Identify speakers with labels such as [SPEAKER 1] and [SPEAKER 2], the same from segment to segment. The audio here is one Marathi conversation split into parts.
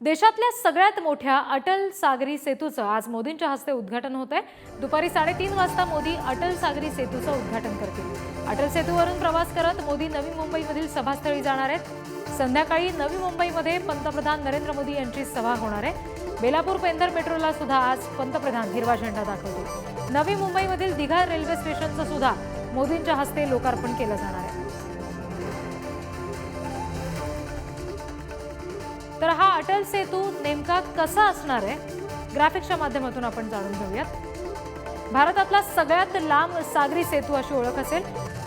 [SPEAKER 1] देशातल्या सगळ्यात मोठ्या अटल सागरी सेतूचं आज मोदींच्या हस्ते उद्घाटन होत आहे. दुपारी साडेतीन वाजता मोदी अटल सागरी सेतूचं उद्घाटन करतील. अटल सेतूवरून प्रवास करत मोदी नवी मुंबईमधील सभास्थळी जाणार आहेत. संध्याकाळी नवी मुंबईमध्ये पंतप्रधान नरेंद्र मोदी यांची सभा होणार आहे. बेलापूर पेंधर मेट्रोला सुद्धा आज पंतप्रधान हिरवा झेंडा दाखवतील. नवी मुंबईमधील दिघा रेल्वे स्टेशनचं सुद्धा मोदींच्या हस्ते लोकार्पण केलं जाणार आहे. तर हा अटल सेतू नेमका कसा असणार आहे? ग्राफिक्सच्या माध्यमातून आपण जाणून घेऊयात. भारतातला सगळ्यात लांब सागरी सेतू अशी ओळख असेल.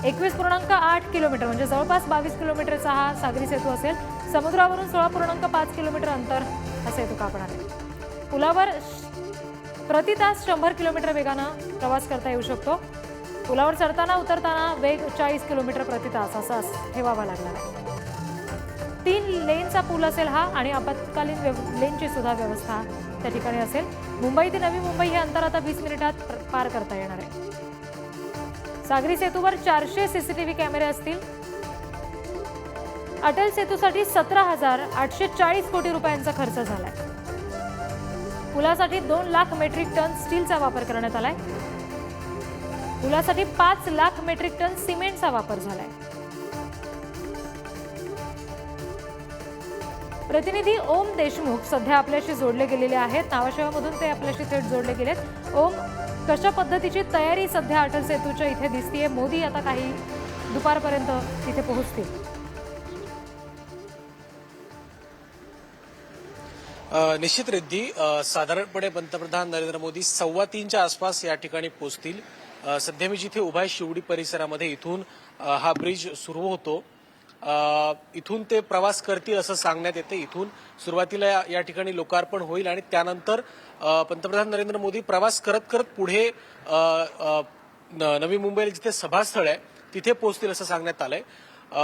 [SPEAKER 1] एकवीस पूर्णांक आठ किलोमीटर म्हणजे जवळपास बावीस किलोमीटरचा हा सागरी सेतू असेल. समुद्रावरून सोळा पूर्णांक पाच किलोमीटर अंतर हा सेतू कापणार आहे? पुलावर श- प्रति तास शंभर किलोमीटर वेगानं प्रवास करता येऊ शकतो. पुलावर चढताना उतरताना वेग चाळीस किलोमीटर प्रति तास असा ठेवावा लागणार आहे. तीन लेनचा पूल असेल हा आणि आपत्कालीन व्यव- लेनची सुद्धा व्यवस्था त्या ठिकाणी असेल. मुंबई ते नवी मुंबई हे अंतर आता वीस मिनिटात पार करता येणार आहे. सागरी सेतूवर चारशे सीसीटीव्ही कॅमेरे असतील. अटल सेतूसाठी सतरा हजार आठशे चाळीस कोटी रुपयांचा खर्च झालाय. पुलासाठी दोन लाख मेट्रिक टन स्टीलचा वापर करण्यात आलाय. पुलासाठी पाच लाख मेट्रिक टन सिमेंटचा वापर झालाय. प्रतिनिधी ओम देशमुख सध्या आपल्याशी जोडले गेलेले आहेत. नावाशेवामधून ते आपल्याशी थेट जोडले गेलेत. ओम कशा पद्धतीची तयारी सध्या अटल सेतूच्या इथे दिसतीये? मोदी आता काही दुपारपर्यंत तिथे पोहोचतील.
[SPEAKER 2] निश्चित रिद्धी साधारणपणे पंतप्रधान नरेंद्र मोदी सव्वा तीनच्या आसपास या ठिकाणी पोहोचतील. सध्या मी जिथे उभा आहे शिवडी परिसरामध्ये इथून हा ब्रिज सुरू होतो. इथून ते प्रवास करतील असं सांगण्यात येते. इथून सुरुवातीला या- ठिकाणी लोकार्पण होईल आणि त्यानंतर पंतप्रधान नरेंद्र मोदी प्रवास करत करत पुढे न- नवी मुंबईला जिथे सभास्थळ आहे तिथे पोहोचतील असं सांगण्यात आलंय.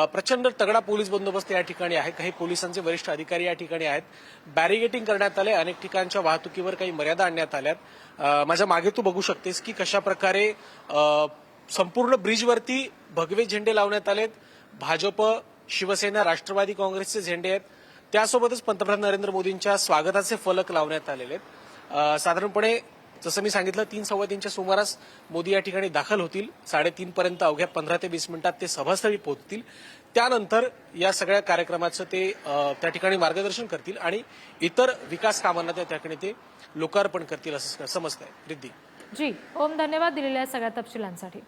[SPEAKER 2] प्रचंड तगडा पोलीस बंदोबस्त या ठिकाणी आहे. काही पोलिसांचे वरिष्ठ अधिकारी या ठिकाणी आहेत. बॅरिगेटिंग करण्यात आले अनेक ठिकाणच्या वाहतुकीवर काही मर्यादा आणण्यात आल्यात. माझ्या मागे तू बघू शकतेस की कशा प्रकारे संपूर्ण ब्रिजवरती भगवे झेंडे लावण्यात आलेत. भाजप शिवसेना राष्ट्रवादी काँग्रेसचे झेंडे आहेत. त्यासोबतच पंतप्रधान नरेंद्र मोदींच्या स्वागताचे फलक लावण्यात आलेले आहेत. साधारणपणे जसं मी सांगितलं तीन सव्वा तीनच्या सुमारास मोदी या ठिकाणी दाखल होतील. साडेतीन पर्यंत अवघ्या पंधरा ते वीस मिनिटात ते सभास्थळी पोहोचतील. त्यानंतर या सगळ्या कार्यक्रमाचं ते त्या ठिकाणी मार्गदर्शन करतील आणि इतर विकास कामांना त्या ठिकाणी ते लोकार्पण करतील असं समजत आहे रिद्धी.
[SPEAKER 1] जी ओम धन्यवाद दिलेल्या सगळ्या तपशिलांसाठी.